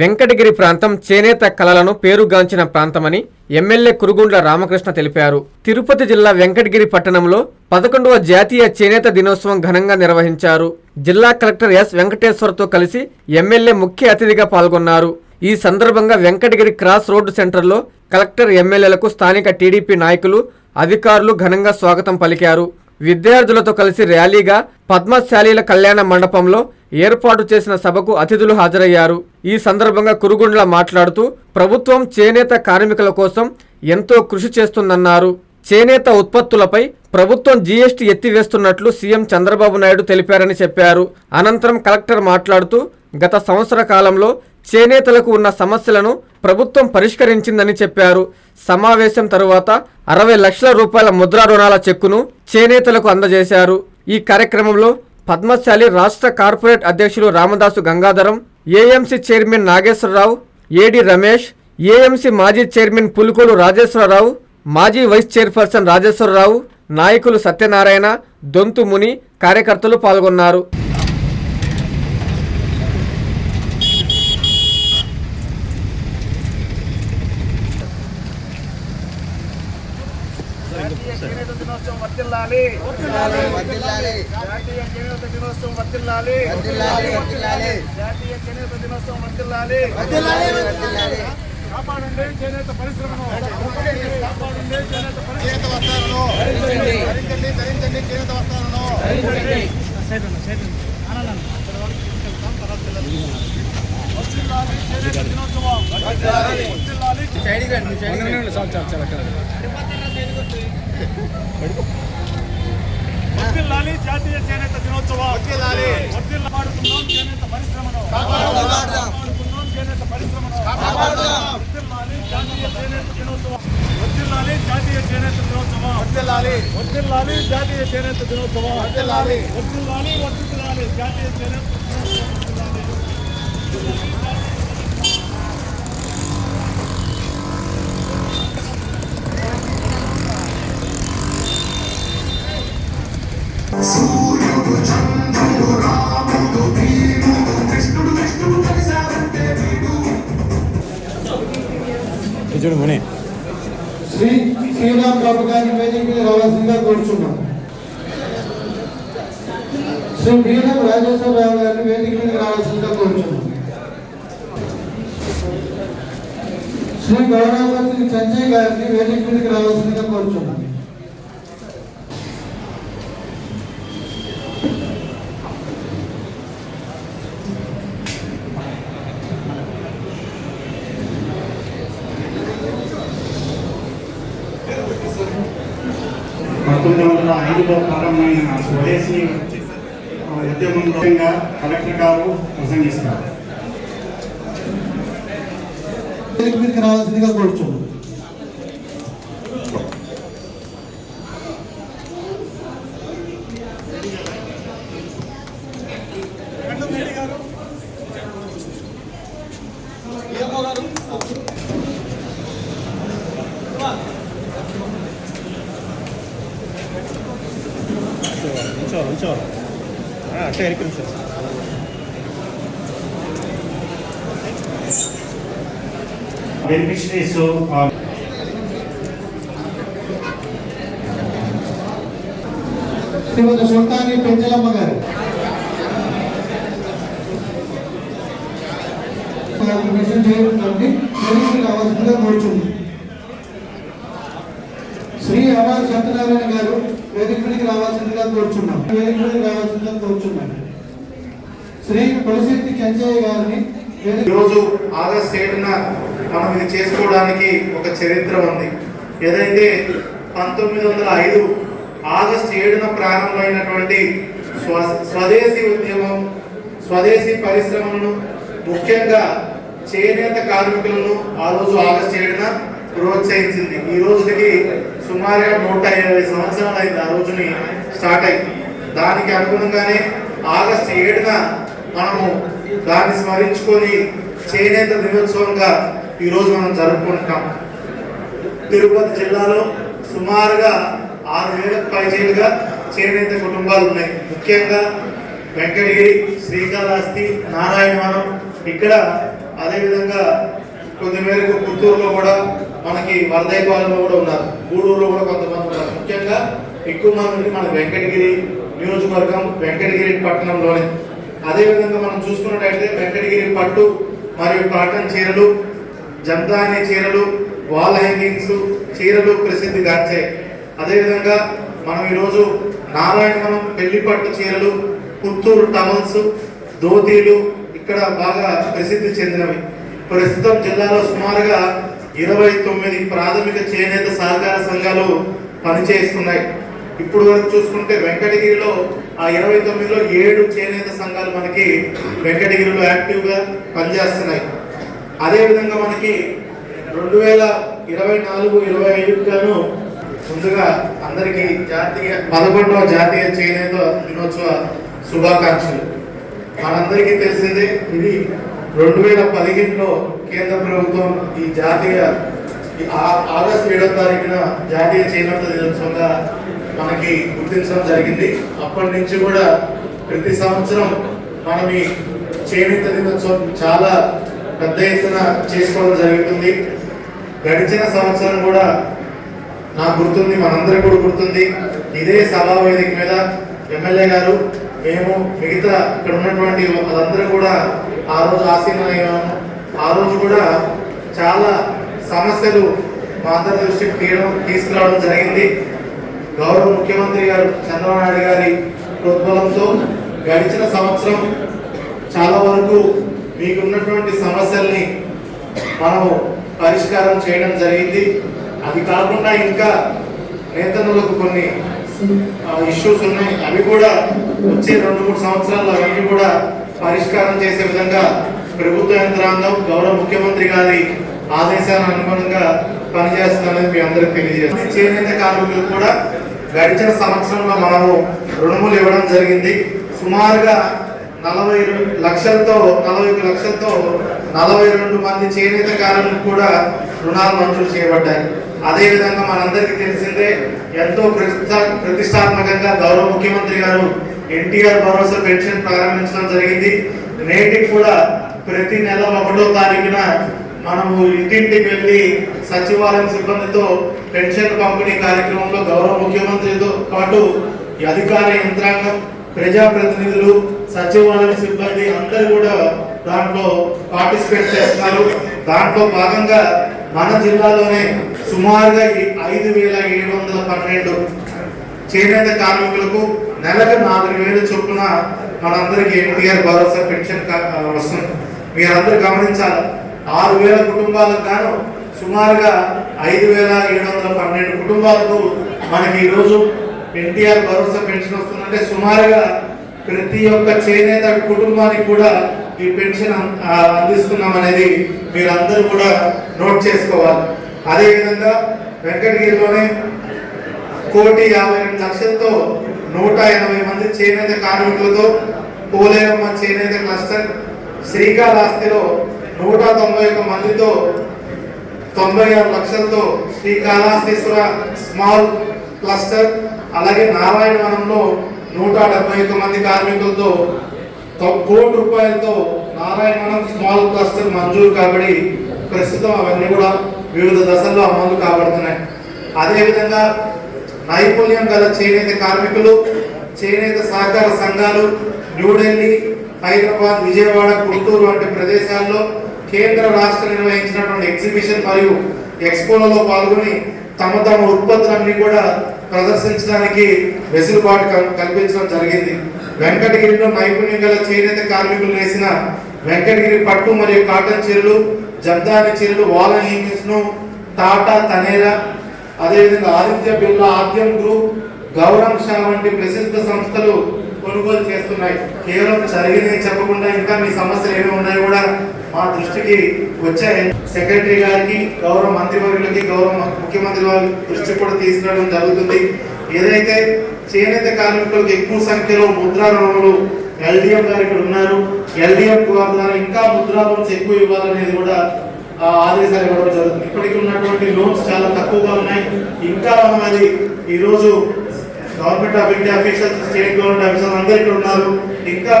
వెంకటగిరి ప్రాంతం చేనేత కళలను పేరుగాంచిన ప్రాంతమని ఎమ్మెల్యే కురుగుండ్ల రామకృష్ణ తెలిపారు. తిరుపతి జిల్లా వెంకటగిరి పట్టణంలో పదకొండవ జాతీయ చేనేత దినోత్సవం ఘనంగా నిర్వహించారు. జిల్లా కలెక్టర్ ఎస్ వెంకటేశ్వర్తో కలిసి ఎమ్మెల్యే ముఖ్య అతిథిగా పాల్గొన్నారు. ఈ సందర్భంగా వెంకటగిరి క్రాస్ రోడ్డు సెంటర్లో కలెక్టర్ ఎమ్మెల్యేలకు స్థానిక టీడీపీ నాయకులు అధికారులు ఘనంగా స్వాగతం పలికారు. విద్యార్థులతో కలిసి ర్యాలీగా పద్మశాలీల కళ్యాణ మండపంలో ఏర్పాటు చేసిన సభకు అతిథులు హాజరయ్యారు. ఈ సందర్భంగా కురుగుండ్ల మాట్లాడుతూ ప్రభుత్వం చేనేత కార్మికుల కోసం ఎంతో కృషి చేస్తుందన్నారు. చేనేత ఉత్పత్తులపై ప్రభుత్వం జీఎస్టీ ఎత్తివేస్తున్నట్లు సీఎం చంద్రబాబు నాయుడు తెలిపారని చెప్పారు. అనంతరం కలెక్టర్ మాట్లాడుతూ గత సంవత్సర కాలంలో చేనేతలకు ఉన్న సమస్యలను ప్రభుత్వం పరిష్కరించిందని చెప్పారు. సమావేశం తరువాత అరవై లక్షల రూపాయల ముద్రా రుణాల చెక్కును చేనేతలకు అందజేశారు. ఈ కార్యక్రమంలో పద్మశాలి రాష్ట్ర కార్పొరేట్ అధ్యక్షులు Ramadasu Gangadharam AMC chairman Nageswararao AD Ramesh AMC మాజీ చైర్మన్ పులుకోలు రాజేశ్వరరావు మాజీ వైస్ చైర్పర్సన్ రాజేశ్వరరావు నాయకులు సత్యనారాయణ దొంతు ముని కార్యకర్తలు పాల్గొన్నారు. జాతీయ దినోత్సవం వర్తిల్లాలి. జాతీయ దినోత్సవం వర్తిల్లాలి. జాతీయ చేనేత దినోత్సవం వర్తిల్లాలి. కాపాడండి చేనేత పరిశ్రమను. కాపాడండి చేనేత పరిశ్రమ ధరించండి ధరించండి చేనేత వస్త్రాలను. చేనేత దినోత్సవం. వర్తిల్లాలి జాతీయ చేనేత దినోత్సవం వర్తిల్లాలి వర్తిల్లాడుతున్నాం చేనేత పరిశ్రమను కాపాడుతున్నాం చేనేత పరిశ్రమను వర్తిల్లాలి జాతీయ చేనేత దినోత్సవం వర్తిల్లాలి వర్తిల్లాలి జాతీయ చేనేత దినోత్సవం. వర్తిల్లాలి వర్తిల్లాలి వర్తిల్లాలి జాతీయ చేనేత దినోత్సవం. వర్తిల్లాలి శ్రీ శ్రీరామ్ బాబు గారిని వేదిక రావాల్సిందిగా కోరుచున్నాం. శ్రీ బీరం రాజేశ్వరరావు గారిని వేదిక మీద రావాల్సిందిగా కోరుచున్నాం. శ్రీ గౌరవపతి సంజయ్ గారిని వేదిక మీదకి రావాల్సిందిగా కోరుచున్నాం. వందల ఐదులో ప్రారంభమైన స్వదేశీ ఉద్యమంలో కలెక్టర్ గారు ప్రసంగిస్తారు. రావాల్సిందిగా కోరుచు. రావాల్సిందిగా కోరుచున్నాం బెనిఫిషరీస్ శ్రీమతి సుల్తాని పెంచలమ్మ గారు. మిషన్ రావాల్సిందిగా కోరుచున్నాం శ్రీ అమర్ సత్యనారాయణ గారు వేదిక రావాల్సిందిగా కోరుచున్నాం. వేదిక రావాల్సిందిగా కోరుచున్నాం. శ్రీ పులశెట్టి చెంచయ్య గారిని ఈరోజు ఆగస్ట్ ఏడున మనం ఇది చేసుకోవడానికి ఒక చరిత్ర ఉంది. ఏదైతే పంతొమ్మిది వందల ఐదు ఆగస్ట్ ఏడున ప్రారంభమైనటువంటి స్వ స్వదేశీ ఉద్యమం స్వదేశీ పరిశ్రమలను ముఖ్యంగా చేనేత కార్మికులను ఆ రోజు ఆగస్ట్ ఏడున ప్రోత్సహించింది. ఈ రోజుకి సుమారుగా నూట ఇరవై సంవత్సరాలు అయింది ఆ రోజుని స్టార్ట్ అయింది దానికి అనుగుణంగానే ఆగస్ట్ ఏడున మనము దాన్ని స్మరించుకొని చేనేత దినోత్సవంగా ఈరోజు మనం జరుపుకుంటున్నాం. తిరుపతి జిల్లాలో సుమారుగా ఆరు వేలకు పైచేలుగా చేనేత కుటుంబాలు ఉన్నాయి. ముఖ్యంగా వెంకటగిరి శ్రీకాళహస్తి నారాయణవనం. ఇక్కడ అదేవిధంగా కొద్ది మేరకు పుత్తూరులో కూడా మనకి వరదైపాలెంలో కూడా ఉన్నారు. గూడూరులో కూడా కొంతమంది ఉన్నారు. ముఖ్యంగా ఎక్కువ మంది మన వెంకటగిరి నియోజకవర్గం వెంకటగిరి పట్టణంలోనే. అదేవిధంగా మనం చూసుకున్నట్టయితే వెంకటగిరి పట్టు మరియు కాటన్ చీరలు జంతాని చీరలు వాల్ హ్యాంగింగ్స్ చీరలు ప్రసిద్ధి గాంచాయి. అదేవిధంగా మనం ఈరోజు నారాయణవనం పెళ్ళి పట్టు చీరలు పుత్తూరు టవల్స్ ధోతీలు ఇక్కడ బాగా ప్రసిద్ధి చెందినవి. ప్రస్తుతం జిల్లాలో సుమారుగా ఇరవై తొమ్మిది ప్రాథమిక చేనేత సహకార సంఘాలు పనిచేస్తున్నాయి. ఇప్పుడు వరకు చూసుకుంటే వెంకటగిరిలో ఆ ఇరవై తొమ్మిదిలో ఏడు చేనేత సంఘాలు మనకి వెంకటగిరిలో యాక్టివ్గా పనిచేస్తున్నాయి. అదేవిధంగా మనకి రెండు వేల ఇరవై నాలుగు ఇరవై ఐదుకు గాను ముందుగా అందరికీ జాతీయ పదకొండవ జాతీయ చేనేత దినోత్సవ శుభాకాంక్షలు. మనందరికీ తెలిసిందే ఇది రెండు వేల పదిహేనులో కేంద్ర ప్రభుత్వం ఈ జాతీయ ఆగస్ట్ ఆగస్టు ఏడో తారీఖున జాతీయ చేనేత దినోత్సవంగా మనకి గుర్తించడం జరిగింది. అప్పటి నుంచి కూడా ప్రతి సంవత్సరం మనం ఈ చేనేత దినోత్సవం చాలా పెద్ద ఎత్తున చేసుకోవడం జరుగుతుంది. గడిచిన సంవత్సరం కూడా నాకు గుర్తుంది మనందరికీ కూడా గుర్తుంది. ఇదే సభా వేదిక మీద ఎమ్మెల్యే గారు మేము మిగతా ఇక్కడ ఉన్నటువంటి వాళ్ళందరూ కూడా ఆ రోజు ఆసీనమయ్యాము ఆ రోజు కూడా చాలా సమస్యలు మా అందరి దృష్టికి తీయడం తీసుకురావడం జరిగింది. గౌరవ ముఖ్యమంత్రి గారు చంద్రబాబు నాయుడు గారి ప్రోద్బలంతో గడిచిన సంవత్సరం చాలా వరకు మీకున్నటువంటి సమస్యల్ని మనము పరిష్కారం చేయడం జరిగింది. అది కాకుండా ఇంకా నేతనులకు కొన్ని ఇష్యూస్ ఉన్నాయి. అవి కూడా వచ్చే రెండు మూడు సంవత్సరాల్లో అవన్నీ కూడా పరిష్కారం చేసే విధంగా ప్రభుత్వ యంత్రాంగం గౌరవ ముఖ్యమంత్రి గారి ఆదేశాల అనుగుణంగా పనిచేస్తుందని మీ అందరికి తెలియజేస్తుంది. చేనేత కార్మికులు కూడా గడిచిన సంవత్సరంలో మనము రుణములు ఇవ్వడం జరిగింది. సుమారుగా నలభై లక్షలతో నలభై ఒక లక్షలతో నలభై రెండు మంది చేనేత కార్మికులు కూడా రుణాలు మంజూరు చేయబడ్డాయి. అదేవిధంగా మనందరికీ తెలిసిందే ఎంతో ప్రతిష్టాత్మకంగా గౌరవ ముఖ్యమంత్రి గారు ఎన్టీఆర్ భరోసా పెన్షన్ ప్రారంభించడం జరిగింది. నేటికి కూడా ప్రతి నెల ఒకటో తారీఖున మనము ఇంటింటికి వెళ్ళి సచివాలయం సిబ్బందితో పెన్షన్ పంపిణీ కార్యక్రమంలో గౌరవ ముఖ్యమంత్రితో పాటు అధికార యంత్రాంగం ప్రజాప్రతినిధులు సచివాలయం సిబ్బంది అందరు కూడా దాంట్లో పార్టిసిపేట్ చేస్తున్నారు. దాంట్లో భాగంగా మన జిల్లాలోనే సుమారుగా ఐదు వేల ఏడు వందల పన్నెండు చేనేత కార్మికులకు నెలకు నాలుగు వేల చొప్పున మనందరికీ ఎన్టీఆర్ భరోసా పెన్షన్ వస్తుంది. మీరందరూ గమనించాలి. ఆరు వేల కుటుంబాలకు గాను సుమారుగా ఐదు వేల ఏడు వందల పన్నెండు కుటుంబాలకు మనకి ఈరోజు ఎన్టీఆర్ భరోసా పెన్షన్ వస్తుందంటే సుమారుగా ప్రతి ఒక్క చేనేత కుటుంబానికి కూడా ఈ పెన్షన్ అందిస్తున్నాం అనేది మీరందరూ కూడా నోట్ చేసుకోవాలి. అదేవిధంగా వెంకటగిరిలోనే కోటి యాభై రెండు లక్షలతో నూట ఎనభై మంది చేనేత కార్మికులతో పోలేరమ్మ చేనేత క్లస్టర్ శ్రీకాళహస్తిలో నూట తొంభై ఒక్క మందితో తొంభై ఆరు లక్షలతో శ్రీకాళహస్తీశ్వర స్మాల్ క్లస్టర్ అలాగే నారాయణవనంలో నూట డెబ్బై ఒక్క మంది కార్మికులతో కోటి రూపాయలతో నారాయణవనం స్మాల్ క్లస్టర్ మంజూరు కాబడి ప్రస్తుతం అవన్నీ కూడా వివిధ దశల్లో అమలు కాబడుతున్నాయి. అదేవిధంగా నైపుణ్యం గల చేనేత కార్మికులు చేనేత సహకార సంఘాలు న్యూఢిల్లీ హైదరాబాద్ విజయవాడ గుంటూరు వంటి ప్రదేశాల్లో కేంద్ర రాష్ట్ర నిర్వహించినటువంటి ఎగ్జిబిషన్ మరియు ఎక్స్పోలలో పాల్గొని తమ తమ ఉత్పత్తులన్నీ కూడా ప్రదర్శించడానికి వెసులుబాటు కల్- కల్పించడం జరిగింది. వెంకటగిరిలో నైపుణ్యం గల చేనేత కార్మికులు వేసిన వెంకటగిరి పట్టు మరియు కాటన్ చీరలు జబ్దాని చీరలు వాల ను టాటా తనేరా అదేవిధంగా ఆదిత్య బిర్లా ఆద్యం గ్రూప్ గౌరవ్ షా వంటి ప్రసిద్ధ సంస్థలు కొనుగోలు చేస్తున్నాయి. కేవలం జరిగింది చెప్పకుండా ఇంకా మీ సమస్యలు ఏమి ఉన్నాయో కూడా మా దృష్టికి వచ్చాయి. సెక్రటరీ గారికి గౌరవ మంత్రివర్యులకి గౌరవ ముఖ్యమంత్రి వారి దృష్టికి కూడా తీసుకురావడం జరుగుతుంది. ఏదైతే చేనేత కార్మికులకు ఎక్కువ సంఖ్యలో ముద్రా రుణములు ఎల్డిఎం గారు ఇక్కడ ఉన్నారు ఎల్డిఎం ద్వారా ఇంకా ముద్రా లోన్స్ ఎక్కువ ఇవ్వాలనేది కూడా ఆ ఆదేశాలు ఇవ్వడం జరుగుతుంది. ఇప్పటికి ఉన్నటువంటి లోన్స్ చాలా తక్కువగా ఉన్నాయి. ఇంకా అది ఈరోజు government of India officers state government officers అందరూ ఇక్కడ ఉన్నారు. ఇంకా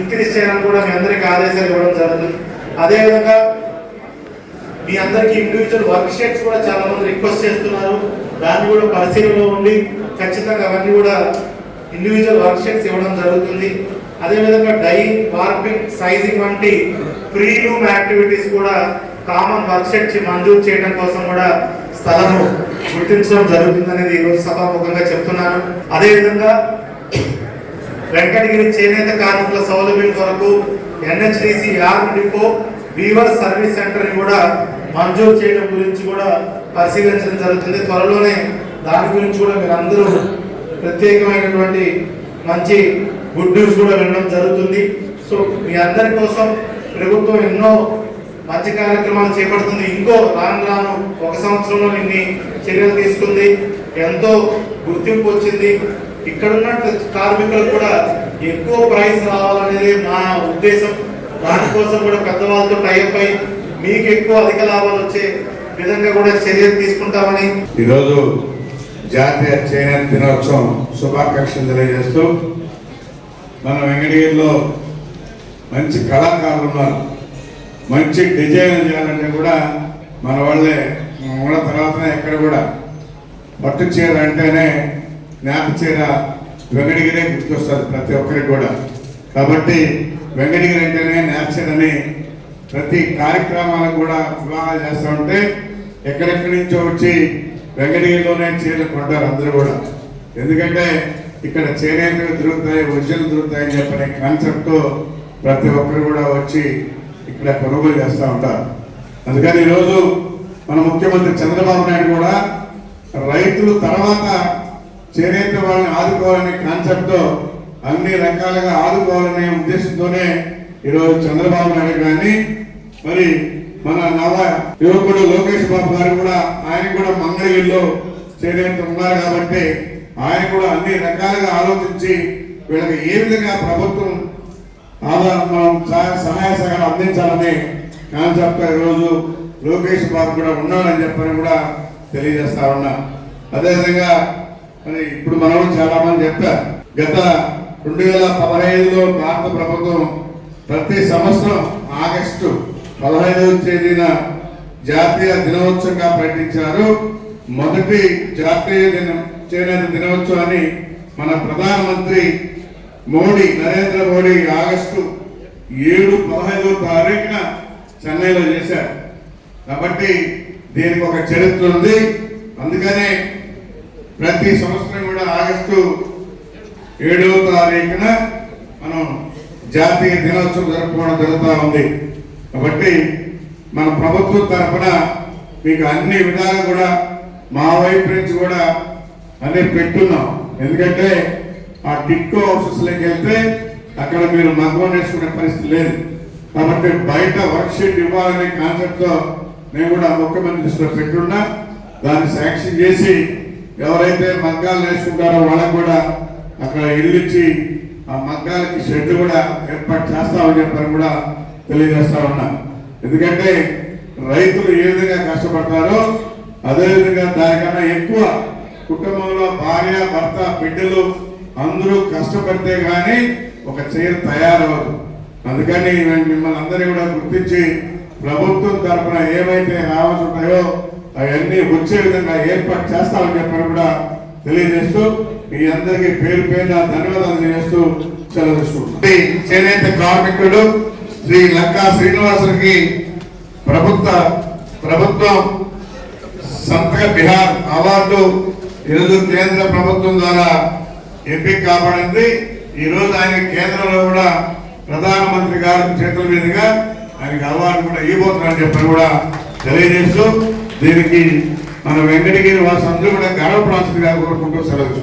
ఇంక్రీజ్ చేయడానికి కూడా మీ అందరికీ ఆదేశాలు ఇవ్వడం జరుగుతుంది. అదేవిధంగా మీ అందరికి ఇండివిజువల్ వర్క్ షీట్స్ కూడా చాలా మంది రిక్వెస్ట్ చేస్తున్నారు. దాన్ని కూడా పరిశీలనలో ఉండి ఖచ్చితంగా అవన్నీ కూడా ఇండివిజువల్ వర్క్ షీట్స్ ఇవ్వడం జరుగుతుంది. అదేవిధంగా డై వార్పింగ్ సైజింగ్ వంటి ప్రీ రూమ్ యాక్టివిటీస్ కూడా కామన్ వర్క్ షీట్స్ మంజూరు చేయడం కోసం కూడా స్థలము గుర్తించడం జరుగుతుందనేది ఈరోజు సభాముఖంగా చెప్తున్నాను. అదేవిధంగా వెంకటగిరి చేనేత కార్మికుల సౌలభ్యం కొరకు NHDC yarn depot weaver service సెంటర్ని కూడా మంజూరు చేయడం గురించి కూడా పరిశీలించడం జరుగుతుంది. త్వరలోనే దాని గురించి కూడా మీరు అందరూ ప్రత్యేకమైనటువంటి మంచి గుడ్ న్యూస్ కూడా వినడం జరుగుతుంది. సో మీ అందరి కోసం ప్రభుత్వం ఎన్నో మంచి కార్యక్రమాలు చేపడుతుంది. ఇంకో రాను రాను ఒక సంవత్సరంలో ఇన్ని చర్యలు తీసుకుంది. ఎంతో గుర్తింపు వచ్చింది. ఇక్కడ ఉన్న కార్మికులకు కూడా ఎక్కువ ప్రైస్ రావాలనేది మా ఉద్దేశం. దానికోసం కూడా పెద్దవాళ్ళతో టైప్ అయి మీకు ఎక్కువ అధిక లాభాలు వచ్చే విధంగా కూడా చర్యలు తీసుకుంటామని. ఈరోజు జాతీయ చేనేత దినోత్సవం శుభాకాంక్షలు తెలియజేస్తూ మన వెంకటగిరిలో మంచి కళాకారులు ఉన్నారు. మంచి డిజైన్ చేయాలంటే కూడా మన వాళ్ళే ఉన్న తర్వాతనే ఎక్కడ కూడా పట్టు చీర అంటేనే నేత చీర వెంకటగిరే గుర్తొస్తుంది ప్రతి ఒక్కరికి కూడా. కాబట్టి వెంకటగిరి అంటేనే నేత ప్రతి కార్యక్రమాలకు కూడా వివాహాలు చేస్తూ ఉంటే ఎక్కడెక్కడి నుంచో వచ్చి వెంకటగిరిలోనే చీరలు కొంటారు అందరూ కూడా. ఎందుకంటే ఇక్కడ చేనేతలు దొరుకుతాయి ఉజ్జలు దొరుకుతాయని చెప్పనే కాన్సెప్ట్తో ప్రతి ఒక్కరు కూడా వచ్చి ఇక్కడ కొనుగోలు చేస్తూ ఉంటారు. అందుకని ఈరోజు మన ముఖ్యమంత్రి చంద్రబాబు నాయుడు కూడా రైతులు తర్వాత చేనేత వాళ్ళని ఆదుకోవాలనే కాన్సెప్ట్తో అన్ని రకాలుగా ఆదుకోవాలనే ఉద్దేశంతోనే ఈరోజు చంద్రబాబు నాయుడు కానీ మరి మన నవ యువకుడు లోకేష్ బాబు గారు కూడా ఆయన కూడా మంగళగిరిలో చేనేత ఉన్నారు కాబట్టి ఆయన కూడా అన్ని రకాలుగా ఆలోచించి వీళ్ళకి ఏ విధంగా ప్రభుత్వం ఆధారం మనం సహాయ సహాయ అందించాలని అందించాలనే కాన్సెప్ట్ ఈరోజు లోకేష్ బాబు కూడా ఉన్నాడని చెప్పని కూడా తెలియజేస్తా ఉన్నా. అదేవిధంగా మరి ఇప్పుడు మనం చాలా మంది చెప్పారు. గత రెండు వేల పదహైదులో భారత ప్రభుత్వం ప్రతి సంవత్సరం ఆగస్టు పదహైదవ తేదీన జాతీయ దినోత్సవంగా ప్రకటించారు. మొదటి జాతీయ దినం చేనేత దినోత్సవాన్ని మన ప్రధానమంత్రి మోడీ నరేంద్ర మోడీ ఆగస్టు ఏడు పదహైదో తారీఖున చెన్నైలో చేశారు. కాబట్టి దీనికి ఒక చరిత్ర ఉంది. అందుకనే ప్రతి సంవత్సరం కూడా ఆగస్టు ఏడవ తారీఖున మనం జాతీయ దినోత్సవం జరుపుకోవడం జరుగుతూ ఉంది. కాబట్టి మన ప్రభుత్వం తరఫున మీకు అన్ని విధాలు కూడా మా వైపు నుంచి కూడా అన్ని పెట్టున్నాం. ఎందుకంటే ఆ టిక్కో ఆఫీసులోకి వెళ్తే అక్కడ మీరు మగ్గం నేర్చుకునే పరిస్థితి లేదు. కాబట్టి బయట వర్క్ షీట్ ఇవ్వాలనే కాన్సెప్ట్తో నేను కూడా ముఖ్యమంత్రి దృష్టిలో పెట్టున్నా. దాన్ని శాంక్షన్ చేసి ఎవరైతే మగ్గాలు నేర్చుకుంటారో వాళ్ళకు కూడా అక్కడ ఇల్లు ఇచ్చి ఆ మగ్గాలకి షెడ్ కూడా ఏర్పాటు చేస్తామని చెప్పని కూడా తెలియజేస్తా ఉన్నా. ఎందుకంటే రైతులు ఏ విధంగా కష్టపడతారో అదే విధంగా దానికన్నా ఎక్కువ కుటుంబంలో భార్య భర్త బిడ్డలు అందరూ కష్టపడితే కానీ ఒక చీర తయారవదు. అందుకని నేను మిమ్మల్ని అందరినీ కూడా గుర్తించి ప్రభుత్వం తరఫున ఏమైతే రావాల్సి ఉంటాయో అవన్నీ వచ్చే విధంగా ఏర్పాటు చేస్తామని చెప్పని కూడా తెలియజేస్తూ మీ అందరికీ పేరు పేరు ధన్యవాదాలు తెలియజేస్తూ సెలవు తీసుకుంటున్నాను. చేనేత కార్మికుడు శ్రీ లంకా శ్రీనివాసులకి ప్రభుత్వ ప్రభుత్వం సంతక బిహార్ అవార్డు ఈరోజు కేంద్ర ప్రభుత్వం ద్వారా ఎంపిక కాబడింది ఈ రోజు ఆయన కేంద్రంలో కూడా ప్రధానమంత్రి గారి చేతుల మీదుగా ఆయనకి అవార్డు కూడా ఇవ్వబోతున్నారని చెప్పని కూడా తెలియజేస్తూ దీనికి మన వెంకటగిరి వాసులందరూ కూడా గర్వపడాల్సిందిగా కోరుకుంటూ సెలవు